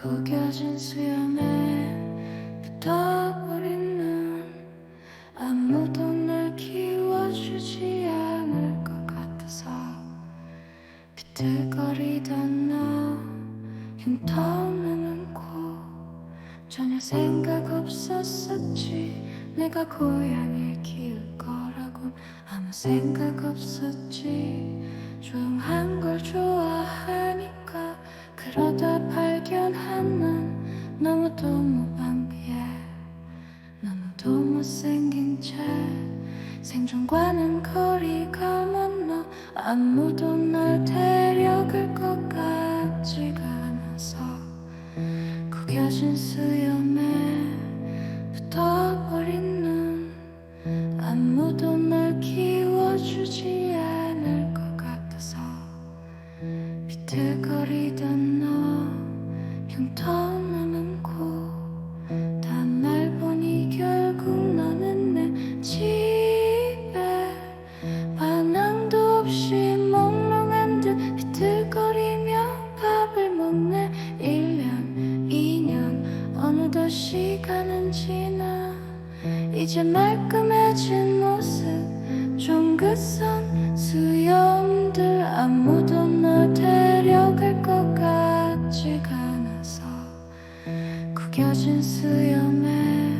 구겨진 수염에 붙어버린 눈 아무도 날 키워주지 않을 것 같아서 비틀거리던 너 흉터없는 코 전혀 생각 없었었지. 내가 고양이를 키울 거라고 아무 생각 없었지. 조용한 걸 좋아하니까 그러다 발견한 난 너무도 무방비해. 너무도 못생긴 채 생존과는 거리가 먼 너 아무도 날 데려갈 것 같지가 않아서 구겨진 수염에 붙어버린 눈 아무도 날 키워주지 않을 것 같아서 비틀거리던 너 든 떠나는 곳단날 보니 결국 너는 내 집에. 반항도 없이 몽롱한 듯 비틀거리며 밥을 먹네. 1년 2년 어느덧 시간은 지나. 이제 말끔해진 모습 종긋선 수영 수염에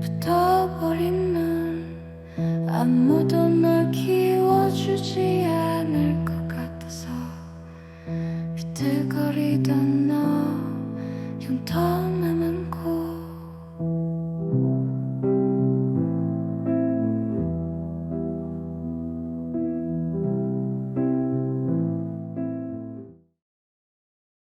붙어버린 눈 아무도 날 키워주지 않을 것 같아서 비틀거리던 너 흉터